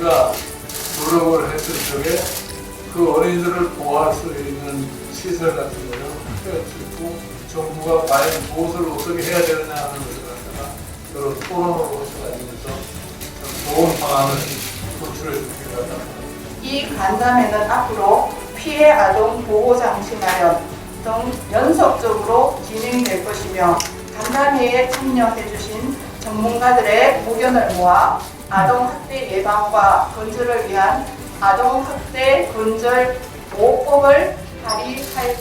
저희가 노력을 했을 적에 그 어린이들을 보호할 수 있는 시설 같은 거요. 펼치고 정부가 과연 무엇을 어떻게 해야 되느냐 하는 것을 갖다가 여러 토론으로 가지고서 좀 좋은 방안을 도출해 주길 바랍니다. 이 간담회는 앞으로 피해 아동 보호 장치 마련 등 연속적으로 진행될 것이며 간담회에 참여해 주신 전문가들의 의견을 모아 아동 학대 예방과 건절을 위한 아동 학대 건절 보호법을 발의할